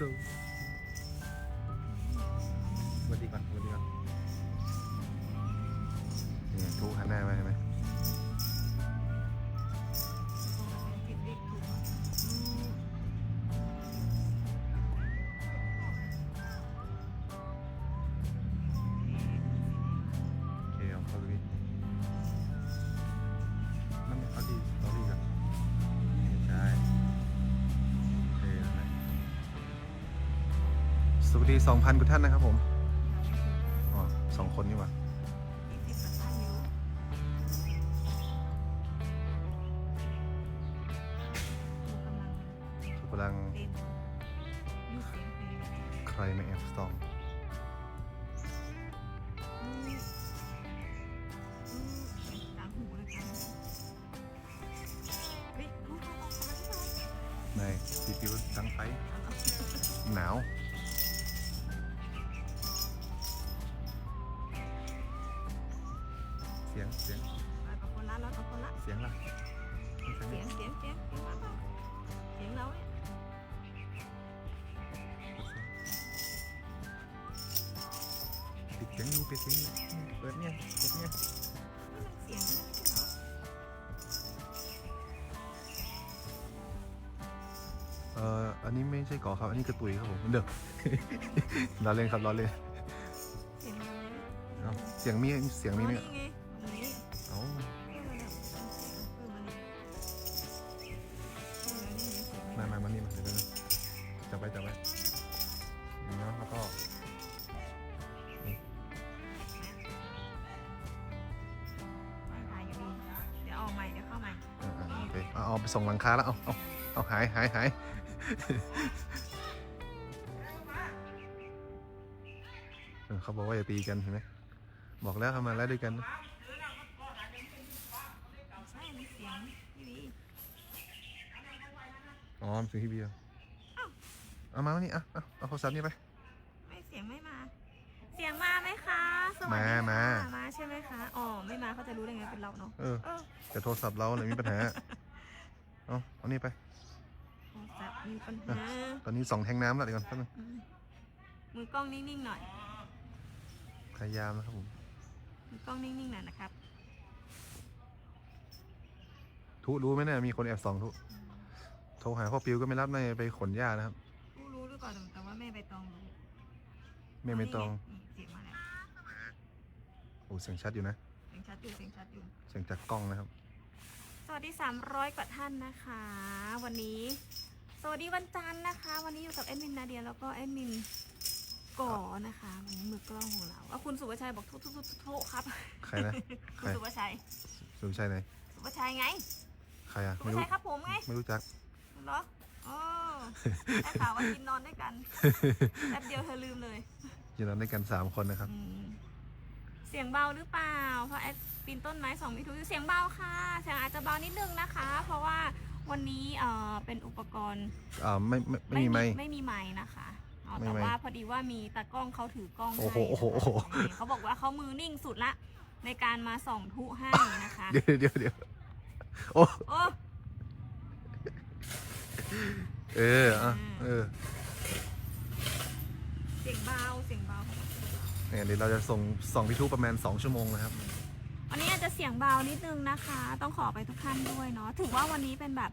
สู้สวัสดีก่อนสวัสดีก่อนนี่ทุกหันหน้ามาใช่ไหม วัสดี 2,000กุท่านนะครับผม อ๋อสองคนนี่หว่ากำลัง ใครมาแอบสตองอืมอืมต่างหูเลยค่ะเฮ้ยลูกเขาออกมาหรือเปล่าในซีพิวตั้งไฟหนาว สียงล่ะเสียงเสียงเสียงเสียงเสียงมาเปล่าเสียงเราเนี่ยปิดเสียงอยู่ปิดเสียงอยู่เปิดเนี่ยเปิดเนี่ยนี่มันเสียงนั่นไม่ใช่เหรอเอ่ออันนี้ไม่ใช่ก่อครับ อันนี้กระตุยครับผมเดี๋ยวรอเล่นครับรอเล่นเสียงเราเนี่ยเอ้าเสียงมีเสียงมีไหม เอาไปส่งหลังคาแล้ว เอาเอาเอาหายหายหายเขาบอกว่าอย่าตีกันเห็นไหมบอกแล้วทำมาแล้วด้วยกันนะใช่มันเสียงพี่วีอ๋อมันคือพี่เบียร์เอามาวันนี้อะเอาเอาโทรศัพท์นี่ไปไม่เสียงไม่มา เสียงมาไหมคะสวัสดีมาค่ะมามาใช่ไหมคะอ๋อไม่มาเขาจะรู้ได้ไงเป็นเราเนาะเออแต่โทรศัพท์เราเลยมีปัญหา เอาเอานี่ไปโทรศัพท์มีปัญหา ตอนนี้สองแทงน้ำแล้วเดี๋ยวก่อนแป๊บนึงอืมมือกล้องนิ่งๆหน่อย พยายามนะครับผมมือกล้องนิ่งๆหน่อยนะครับ ทุรู้ไหมเนี่ยมีคนแอบส่องทุโทรหาพ่อปิวก็ไม่รับน่าจะไปขนหญ้านะครับรู้รู้หรือเปล่าแต่ว่าแม่ใบตองรู้แม่ไม่ต้องนี่เสียงมาแล้วโอ้เสียงชัดอยู่นะ เสียงชัดอยู่เสียงชัดอยู่ เสียงจากกล้องนะครับส วัสดี 300 กว่าท่านนะคะ วันนี้สวัสดีวันจันทร์นะคะ วันนี้อยู่กับแอดมินนาเดียแล้วก็แอดมินก่อนะคะวันนี้มือกล้องของเราอะคุณสุภชัยบอกทุกทุกทุกทุกครับใครนะคุณสุภชัยสุภชัยไหนสุภชัยไง ใครอะสุภไม่รู้ชัยครับผมไงไม่รู้จักเหรออ๋อได้ข่าวว่ากินนอนด้วยกันแป๊บเดียวเธอลืมเลยอยู่นอนด้วยกันสามคนนะครับอืม เสียงเบาหรือเปล่า เพราะแอดปีนต้นไม้สองมิถุอยู่เสียงเบาค่ะเสียงอาจจะเบานิดนึงนะคะ เพราะว่าวันนี้เอ่อเป็นอุปกรณ์อ่าไม่ไม่ไม่มีไมค์ ไม่มีไม้นะคะอ๋อไม่แต่ไมค์ว่าพอดีว่ามีตากล้องเขาถือกล้องให้โอ้โหโอ้โหโอ้โห นะคะเขาบอกว่าเขามือนิ่งสุดละในการมาส่องทุให้นะคะเดี๋ยวเดี๋ยวเดี๋ยวโอ้โอ้ เอออะเออ เสียงเบาเสียงเบา เนี่ยเดี๋ยวเราจะส่งส่องพิทุประมาณ 2 ชั่วโมงนะครับวันนี้อาจจะเสียงเบานิดนึงนะคะ ต้องขอไปทุกท่านด้วยเนาะถือว่าวันนี้เป็นแบบ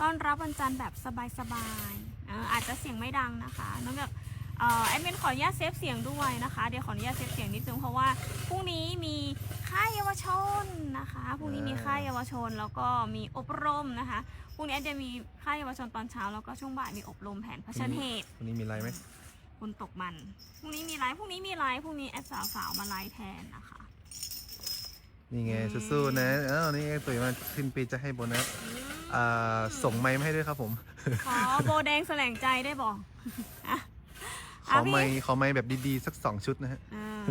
ต้อนรับวันจันทร์แบบสบายๆเอ่ออาจจะเสียงไม่ดังนะคะน้องแบบเอ่อแอดมินขออนุญาตเซฟเสียงด้วยนะคะเดี๋ยวขออนุญาตเซฟเสียงนิดนึงเพราะว่าพรุ่งนี้มีค่ายเยาวชนนะคะพรุ่งนี้มีค่ายเยาวชนแล้วก็มีอบรมนะคะพรุ่งนี้แอดจะมีค่ายเยาวชนตอนเช้าแล้วก็ช่วงบ่ายมีอบรมแผนเผชิญเหตุ วันนี้มีไลฟ์ไหม คุณตกมัน พรุ่งนี้มีไลฟ์ พรุ่งนี้มีไลฟ์ พรุ่งนี้แอดสาวๆมาไลฟ์แทนนะคะ นี่ไงอืมสู้ๆนะเอ้านี่ไงตุ๋ยมาขึ้นปีจะให้โบนัสอ่าส่งไมค์มาให้ด้วยครับผม ขอโบแดงแสลงใจได้บอกอะขอไมค์ขอไมค์แบบดีๆ สักสองชุดนะฮะอ่า